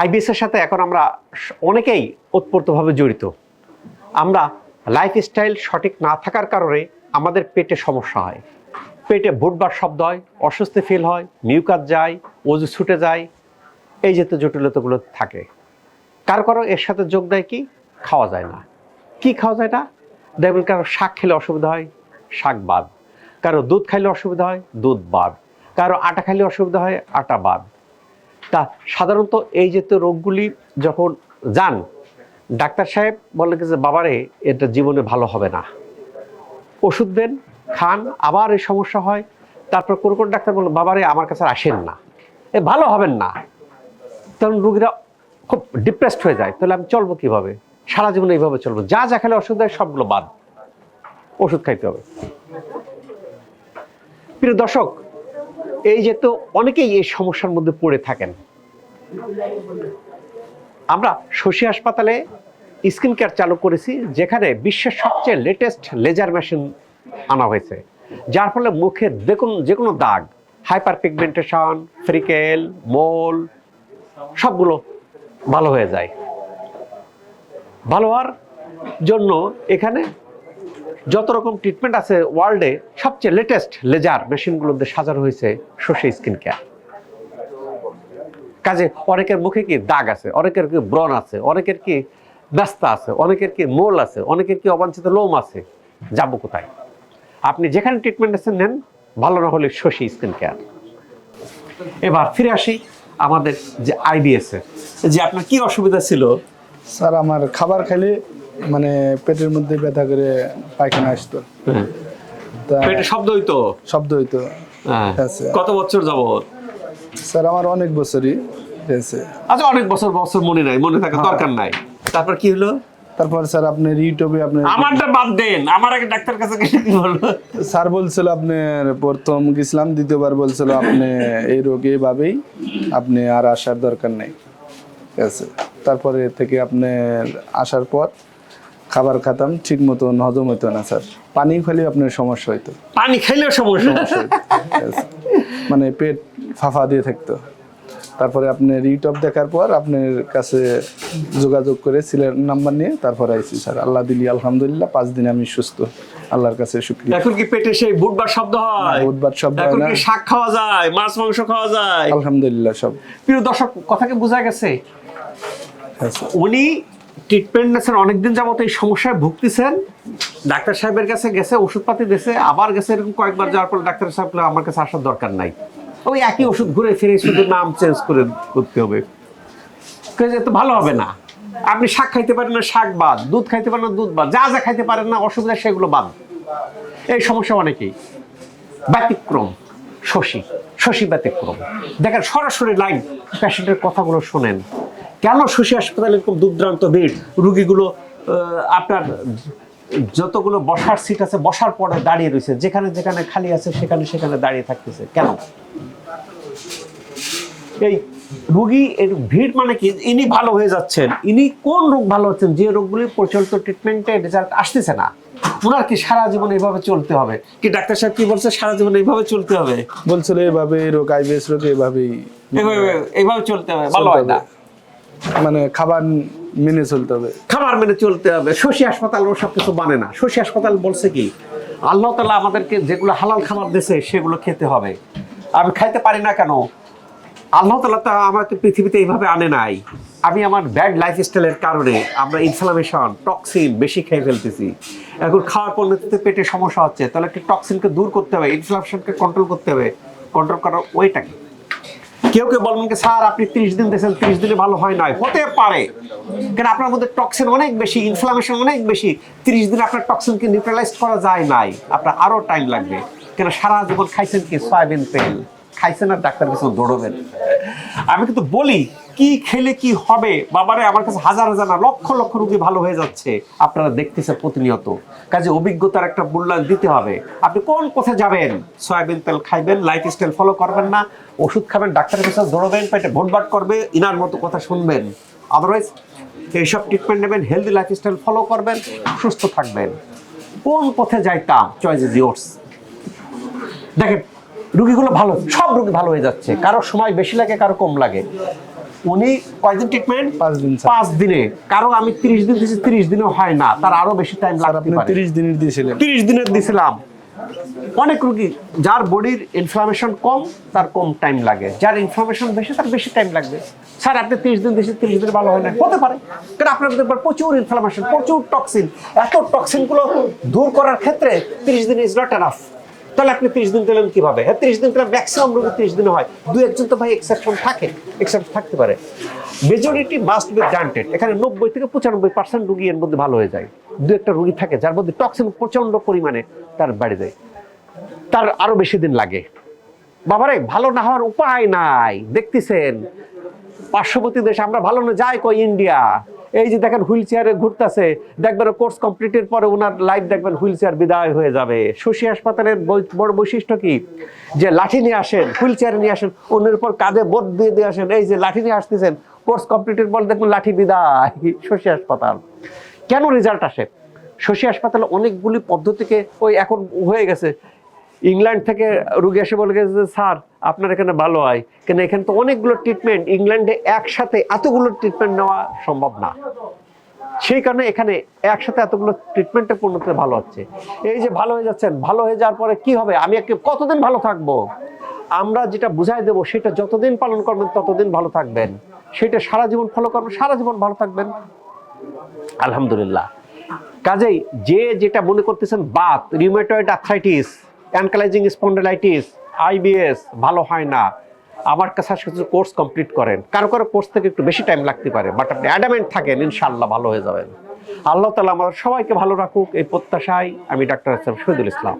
IBS এর সাথে এখন আমরা অনেকেই ওতপ্রোতভাবে জড়িত। আমরা লাইফস্টাইল সঠিক না থাকার কারণে আমাদের পেটে সমস্যা হয়। পেটে বুটবার শব্দ হয়, অস্বস্তি ফিল হয় মিউকাস যায় ওজু ছুটে যায়, এই জাতীয় জটিলতাগুলো থাকে। কার কারও এর সাথে যোগ দেয় কি? খাওয়া যায় না। কি খাওয়া যায় না? দেখবেন কারও শাক খেলে অসুবিধা হয়, শাক বাদ। কারও দুধ খাইলে অসুবিধা হয়, দুধ বাদ। কারও আটা খাইলে অসুবিধা হয়, আটা বাদ। তা সাধারণত এই জাতীয় রোগগুলি যখন যান, ডাক্তার সাহেব বলে কি যে, বাবারে, এটা জীবনে ভালো হবে না। ওষুধ দেন, খান, আবার এই সমস্যা হয়। তারপর কোন কোন ডাক্তার বলল, বাবারে, আমার কাছে আসেন না। এ, ভালো হবেন না। তখন রুগীরা খুব ডিপ্রেসড হয়ে যায়। তাহলে আমি চলবো কীভাবে? সারা জীবন এইভাবে চলবো। যা যা খেলে ওষুধ দেয়, সবগুলো বাদ। ওষুধ খাইতে হবে। প্রিয় দর্শক, এই যে তো অনেকেই এই সমস্যার মধ্যে পড়ে থাকেন। আমরা শশী হাসপাতালে স্কিন কেয়ার চালু করেছি, যেখানে বিশ্বের সবচেয়ে লেটেস্ট লেজার মেশিন আনা হয়েছে। যার ফলে মুখের কোনো যে কোনো দাগ হাইপার পিগমেন্টেশন ফ্রিকেল মোল সবগুলো ভালো হয়ে যায়। ভালো হওয়ার জন্য এখানে যত রকম ট্রিটমেন্ট আছে ওয়ার্ল্ডে সবচেয়ে লেটেস্ট লেজার মেশিনগুলোতে সাজানো হয়েছে শশী স্কিন কেয়ার। কাজে অনেকের মুখে কি দাগ আছে অনেকের কি ব্রণ আছে অনেকের কি ব্যস্ত আছে অনেকের কি মোল আছে অনেকের কি অবাঞ্ছিত লোম আছে যাব কোথায়? আপনি যেখানে ট্রিটমেন্ট আছে নেন ভালো না হলে শশী স্কিন কেয়ার এবার ফিরে আসি আমাদের যে আইবিএস এর। যে আপনার কি অসুবিধা ছিল? স্যার আমার খাবার খেলে মানে পেটের মধ্যে ব্যথা করে পায়খানা আসতো। তা পেটে শব্দ হইতো? শব্দ হইতো। হ্যাঁ। আচ্ছা। কত বছর যাবত স্যার আমার অনেক বছরই হয়েছে। আচ্ছা অনেক বছর বছর মনে নাই মনে থাকার দরকার নাই। তারপর কি হলো? তারপর স্যার আপনার ইউটিউবে আপনার আমারটা বাদ দেন আমার আগে ডাক্তার কাছে গেলে কি বলল স্যার বলছিল আপনার প্রথম গেছিলাম দ্বিতীয়বার বলছিল আপনি এই রোগে এভাবেই আপনি আর আসার দরকার নেই। ঠিক আছে? তারপরে থেকে আপনার আসার পর খাবার খাতাম ঠিক মতন হজম হতো না স্যার। পানি খেলে আপনার সমস্যা হইতো। পানি খাইলেও সমস্যা। আছে? মানে পেট ফাফা দিয়ে থাকতো। তারপরে আপনার ইউটিউব দেখার পর আপনার কাছে যোগাযোগ করে সিলের নাম্বার নিয়ে তারপরে আইছি স্যার আল্লাহ দিলি আলহামদুলিল্লাহ পাঁচ দিন আমি সুস্থ। আল্লাহর কাছে শুক্রিয়া। এখন কি পেটে সেই বুটবার শব্দ হয়? বুধবার শব্দ হয় না। শাক খাওয়া যায়? মাছ মাংস খাওয়া যায়? আলহামদুলিল্লাহ সব। প্রিয় দর্শক কথা কি বোঝা গেছে? হ্যাঁ উনি ট্রিটমেন্ট নিয়েছেন, অনেকদিন যাবত এই সমস্যায় ভুগতেছেন। ডাক্তার সাহেবের কাছে গেছে, ওষুধপাতি দিয়েছে, আবার গেছে এরকম কয়েকবার যাওয়ার পর ডাক্তার সাহেব আমার কাছে আসার দরকার নাই। ওই একই ওষুধ ঘুরে ফিরে শুধু নাম চেঞ্জ করে করতে হবে। তো ভালো হবে না। আপনি শাক খাইতে পারেন না, শাক বাদ, দুধ খাইতে পারেন না, দুধ বাদ, যা যা খাইতে পারেন না, অসুবিধা সেগুলো বাদ। এই সমস্যা অনেকেই। ব্যতিক্রম, শশী শশী ব্যতিক্রম। দেখেন, সরাসরি লাইভ পেশেন্টের কথাগুলো শোনেন। কেন শশী হাসপাতালে এরকম দুর্দান্ত ভিড় রুগীগুলো আপনার যতগুলো বসার সিট আছে বসার পরে দাঁড়িয়ে রয়েছে। যেখানে যেখানে খালি আছে সেখানে সেখানে দাঁড়িয়ে থাকতেছে। কেন? এই রুগী এর ভিড় মানে কি? ইনি ভালো হয়ে যাচ্ছেন। ইনি কোন রোগ ভালো হচ্ছেন? যে রোগগুলি প্রচলিত ট্রিটমেন্টে রেজাল্ট আসতেছে না। ওনার কি সারা জীবন এইভাবে চলতে হবে? কি ডাক্তার সাহেব কি বলছে? সারা জীবন এইভাবে চলতে হবে? বলছিল এভাবে এই রোগ আইবিএস রোগ এভাবেই এইভাবে এইভাবে চলতে হবে। ভালো হয় না। মানে খাবার মেনে চলতে হবে। খাবার মেনে চলতে হবে। শশী হাসপাতাল ও সব কিছু মানে না। শশী হাসপাতাল বলছে কি, আল্লাহ তালা আমাদেরকে যেগুলো হালাল খাবার দিয়েছে, সেগুলো খেতে হবে। আমি খাইতে পারি না কেন? আল্লাহ তালা তো আমাকে পৃথিবীতে এইভাবে আনে নাই। আমি আমার ব্যাড লাইফস্টাইলের কারণে আমরা ইনফ্লামেশন টক্সিন বেশি খেয়ে ফেলতেছি। এখন খাওয়ার পরিণতিতে পেটে সমস্যা হচ্ছে। তাহলে একটু টক্সিনকে দূর করতে হবে ইনফ্লামেশনকে কন্ট্রোল করতে হবে। কন্ট্রোল করার ওইটা কি? কেউ কেউ বলবেন কি, স্যার, আপনি ত্রিশ দিন দিয়েছেন, ত্রিশ দিনে ভালো হয় নাই হতে পারে। কেন, আপনার মধ্যে টক্সিন অনেক বেশি ইনফ্লামেশন অনেক বেশি। ত্রিশ দিন আপনার টক্সিনকে নিউট্রালাইজ করা যায় নাই। আপনার আরও টাইম লাগবে। কেন, সারা জীবন খাইছেন কি? সয়াবিন তেল। খাইছেন আর ডাক্তার কাছে দৌড়বেন। আমি কিন্তু বলি, কি খেলে কি হবে? বাবারে, আমার কাছে হাজার হাজার না, লক্ষ লক্ষ রুগী ভালো হয়ে যাচ্ছে। আপনারা দেখতেছে প্রতিনিয়ত। কাজে অভিজ্ঞতার একটা মূল্যায়ন দিতে হবে। আপনি কোন পথে যাবেন? সয়াবিন তেল খাইবেন লাইফ স্টাইল ফলো করবেন না, ওষুধ খাবেন, ডাক্তারের কাছে দৌড়বেন, পেটে ভোটবাট করবে, ইনার মতো কথা শুনবেন। আদারওয়াইজ এইসব ট্রিটমেন্ট নেবেন হেলদি লাইফ স্টাইল ফলো করবেন, সুস্থ থাকবেন। কোন পথে যাইতাম? চয়েস ইজ ইয়োর্স দেখেন রুগীগুলো ভালো সব রুগী ভালো হয়ে যাচ্ছে। কারও সময় বেশি লাগে কারও কম লাগে। উনি কয়দিন ট্রিটমেন্ট পাঁচ দিন পাঁচ দিনে। কারও আমি তিরিশ দিন দিয়েছি তিরিশ দিনও হয় না। তার আরও বেশি টাইম লাগতে পারে। তিরিশ দিনের দিয়েছিলেন। তিরিশ দিনের দিছিলাম অনেক রুগী যার বডির ইনফ্লামেশন কম তার কম টাইম লাগে। যার ইনফ্লামেশন বেশি তার বেশি টাইম লাগবে। স্যার আপনি তিরিশ দিন দিয়েছেন তিরিশ দিন ভালো হয় না। হতে পারে। কারণ আপনার দেখবেন প্রচুর ইনফ্লামেশন প্রচুর টক্সিন এত টক্সিনগুলো দূর করার ক্ষেত্রে তিরিশ দিন ইজ নট এনাফ তাহলে আপনি ত্রিশ দিন দিলেন কীভাবে? হ্যাঁ তিরিশ দিন দিলে ম্যাক্সিমাম রোগী ত্রিশ দিন হয়। দু একজন তো ভাই এক্সেপশন থাকে এক্সেপশন থাকতে পারে। মেজরিটি মাস্ট বি গ্রান্টেড এখানে নব্বই থেকে পঁচানব্বই পার্সেন্ট রুগী এর মধ্যে ভালো হয়ে যায়। দু একটা রুগী থাকে, যার মধ্যে টক্সিন প্রচণ্ড পরিমাণে তার বাড়ি যায়। তার আরও বেশি দিন লাগে। বাবারে, ভালো না হওয়ার উপায় নাই। দেখতেছেন, পার্শ্ববর্তী দেশ আমরা ভালো না, যাই কই ইন্ডিয়া। এই যে দেখেন হুইল চেয়ারে ঘুরতেছে, দেখবেন কোর্স কমপ্লিটের পরে ওনার লাইফ দেখবেন হুইল চেয়ার বিদায় হয়ে যাবে। শশী হাসপাতালের বড় বৈশিষ্ট্য কি? যে লাঠি নিয়ে আসেন, হুইল চেয়ারে নিয়ে আসেন, অন্যের উপর কাঁধে বোধ দিয়ে দিয়ে আসেন, এই যে লাঠি নিয়ে আসতেছেন, কোর্স কমপ্লিটের পর দেখবেন লাঠি বিদায়, শশী হাসপাতাল। কেন রেজাল্ট আসে? শশী হাসপাতালে অনেকগুলি পদ্ধতিকে ওই এখন হয়ে গেছে ইংল্যান্ড থেকে রুগী এসে বলে গেছে যে, স্যার আপনার এখানে ভালো হয়। কেন এখানে তো অনেকগুলো ট্রিটমেন্ট ইংল্যান্ডে একসাথে এতগুলো ট্রিটমেন্ট নেওয়া সম্ভব না। সেই কারণে এখানে একসাথে এতগুলো ট্রিটমেন্টে পূর্ণতে ভালো হচ্ছে। এই যে ভালো হয়ে যাচ্ছেন ভালো হয়ে যাওয়ার পরে কি হবে? আমি একে কতদিন ভালো থাকব? আমরা যেটা বুঝাই দেবো সেটা যতদিন পালন করবেন ততদিন ভালো থাকবেন। সেটা সারা জীবন ফলো করবেন সারা জীবন ভালো থাকবেন। আলহামদুলিল্লাহ। কাজেই যে যেটা মনে করতেছেন Baat rheumatoid arthritis ankylosing spondylitis IBS ভালো হয় না। আমার কাছে কিছু কোর্স কমপ্লিট করেন। কারও কারও কোর্স থেকে একটু বেশি টাইম লাগতে পারে বাট আপনি অ্যাডামেন্ট থাকেন, ইনশাআল্লাহ ভালো হয়ে যাবেন। আল্লাহ তালা আমাদের সবাইকে ভালো রাখুক, এই প্রত্যাশায় আমি ডাক্তার শহীদুল ইসলাম।